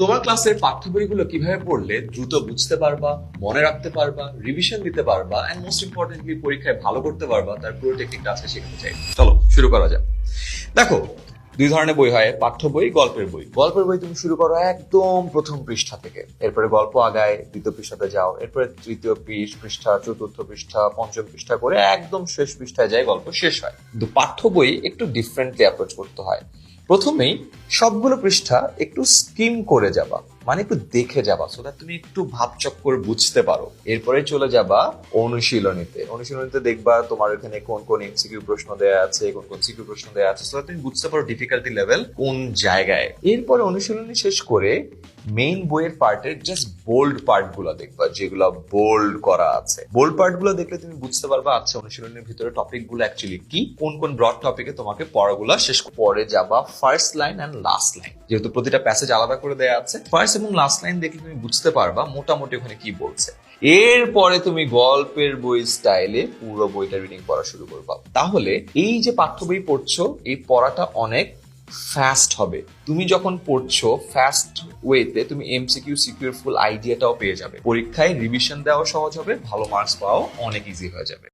তোমার ক্লাসের পাঠ্য বইগুলো কীভাবে পড়লে দ্রুত বুঝতে পারবা, মনে রাখতে পারবা রিভিশন দিতে পারবা এন্ড মোস্ট ইম্পর্টেন্টলি পরীক্ষায় ভালো করতে পারবা, তার পুরো টেকনিকটা আজকে শেখাতে চাই। চলো, শুরু করা যাক। দেখো, দুই ধরনের বই হয় পাঠ্য বই গল্পের বই। গল্পের বই তুমি শুরু করো একদম প্রথম পৃষ্ঠা থেকে। এরপরে গল্প আগায়, দ্বিতীয় পৃষ্ঠাতে যাও, এরপরে তৃতীয় পৃষ্ঠ পৃষ্ঠা, চতুর্থ পৃষ্ঠা, পঞ্চম পৃষ্ঠা করে একদম শেষ পৃষ্ঠায় যায় গল্প শেষ হয়। কিন্তু পাঠ্য বই একটু ডিফারেন্টলি অ্যাপ্রোচ করতে হয়। প্রথমেই সবগুলো পৃষ্ঠা একটু স্কিম করে যাবা মানে একটু দেখে যাবা সো তুমি একটু ভাবচক্কর বুঝতে পারো। এরপরে চলে যাবা অনুশীলনীতে। অনুশীলনীতে দেখবা তোমার এখানে কোন কোন এমসিকিউ প্রশ্ন দেয়া আছে, কোন কোন সিকিউ প্রশ্ন দেয়া আছে সো তুমি বুঝতে পারো ডিফিকাল্টি লেভেল কোন জায়গায়। এরপরে অনুশীলনী শেষ করে মেইন বইয়ের পার্টের জাস্ট বোল্ড পার্টগুলো দেখবা, যেগুলো বোল্ড করা আছে। বোল্ড পার্টগুলো দেখলে তুমি বুঝতে পারবা আচ্ছা অনুশীলনের ভিতরে টপিকগুলো অ্যাকচুয়ালি কি, কোন কোন ব্রড টপিকে তোমাকে পড়াগুলো শেষ পরে যাবা first line and last line যেহেতু প্রতিটা প্যাসেজ আলাদা করে দেয়া আছে ফার্স্ট এবং লাস্ট লাইন দেখলে তুমি বুঝতে পারবা মোটামুটি ওখানে কি বলছে। এরপরে তুমি গল্পের বই স্টাইলে পুরো বইটা রিডিং পড়া শুরু করবা। তাহলে এই যে পাঠ্য বই পড়ছো, এই পড়াটা অনেক ফাস্ট হবে। তুমি যখন পড়ছো ফাস্ট ওয়েতে তুমি এমসিকিউ সিকিউর ফুল আইডিয়াটাও পেয়ে যাবে। পরীক্ষায় রিভিশন দেওয়া সহজ হবে, ভালো মার্কস পাওয়াও অনেক ইজি হয়ে যাবে।